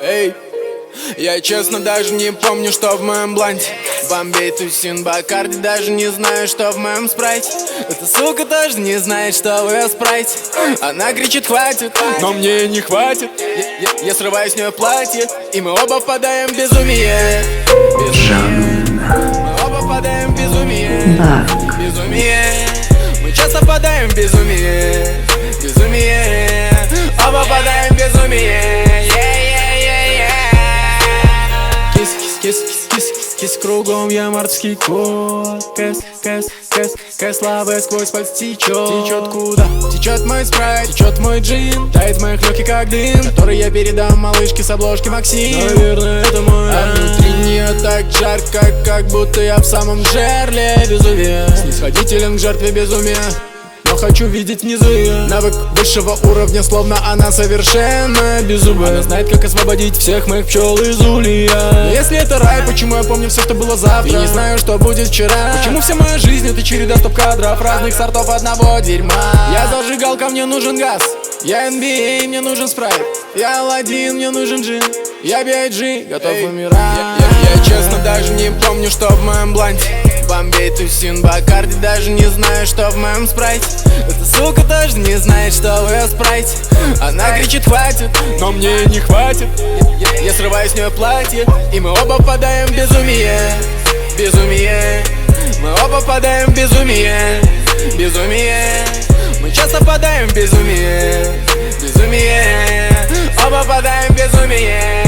Эй, я честно даже не помню, что в моем бланте Бомбей тусин Бакарди, даже не знаю, что в моем спрайте. Эта сука тоже не знает, что в ее спрайте. Она кричит «хватит», но мне не хватит. Я, я, я срываю с нее платье, и мы оба впадаем в безумие. Безумие Мы оба впадаем в безумие. Безумие. Мы часто впадаем в безумие. Безумие. Оба впадаем в безумие. Кис, кис, кис, кис, кис, кис, кис, кругом я морский кот. Кэс, кэс, кэс, кэс, лавы сквозь пальцы течет Течет куда? Течет мой спрайт, течет мой джин. Тает моих легких как дым Который я передам малышке с обложки Максим. Наверное, это мой А внутри нее так жарко, как будто я в самом жерле безумия. Снисходителен к жертве безумия но хочу видеть внизу ее Навык высшего уровня, словно она совершенно беззубая Она знает, как освободить всех моих пчел из улья Если это рай, почему я помню все, что было завтра? И не знаю, что будет вчера. Почему вся моя жизнь это череда стоп-кадров Разных сортов одного дерьма? Я зажигалка, мне нужен газ. Я NBA, мне нужен спрайт. Я Аладдин, мне нужен джин. Я B.I.G, готов умирать. я, я, я честно даже не помню, что в моем бланте Бомбей, тусин, бакарди Даже не знаю, что в моем спрайте. Эта сука тоже не знает, что в ее спрайте. Она кричит, хватит, но мне не хватит. Я, срываю с нее платье И мы оба впадаем в безумие. Безумие. Мы оба впадаем в безумие. Безумие. Мы часто впадаем в безумие. Безумие. Оба впадаем в безумие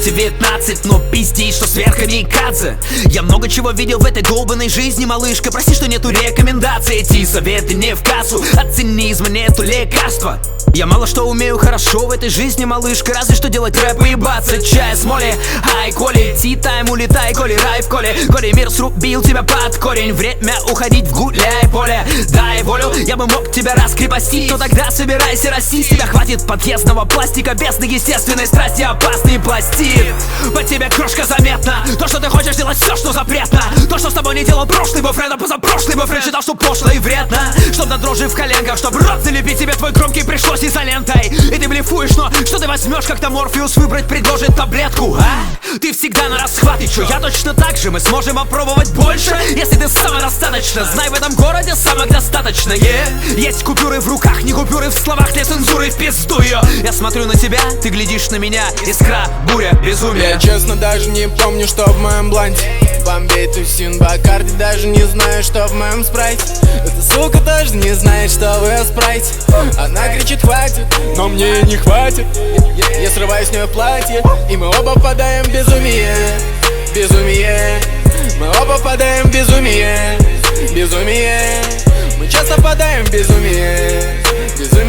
лет 19 Но пиздишь, что сверхкамикадзе Я много чего видел в этой долбанной жизни, малышка. Прости, что нету рекомендаций. Эти советы не в кассу. От цинизма нету лекарства я мало что умею хорошо в этой жизни, малышка Разве что делать рэп и ебаться чай с моли. Ай, Коли, ти-тайм, улетай, Коли, рай в коле Коли, мир срубил тебя под корень Время уходить в гуляй поле. Дай волю, я бы мог тебя раскрепостить Но тогда собирайся расти тебя хватит подъездного пластика Без естественной страсти опасный пластид По тебе крошка заметна. То, что ты хочешь делать все, что запретно. То, что с тобой не делал прошлый бойфренд, а позапрошлый бойфренд Считал, что пошло и вредно. Чтоб на дрожи в коленках, чтоб рот залепить тебе твой громкий пришлось изолентой И ты блефуешь, но что ты возьмешь, когда Морфеус выбрать предложит таблетку, а? Ты всегда на расхват, и чё, я точно так же? Мы сможем попробовать больше, если ты самодостаточно. Знай, в этом городе самых достаточно, yeah. Есть купюры в руках, не купюры в словах Для цензуры в пизду ее Я смотрю на тебя, ты глядишь на меня Искра, буря, безумие. Я честно даже не помню, что в моем бланте Бомбей, тусин, бакарди Даже не знаю, что в моем спрайте. Эта сука тоже не знает, что в ее спрайте. Она кричит, хватит, но мне не хватит Я, срываю с нее платье И мы оба впадаем в безумие. Безумие. Мы оба впадаем в безумие. Безумие. Мы часто впадаем в безумие. Безумие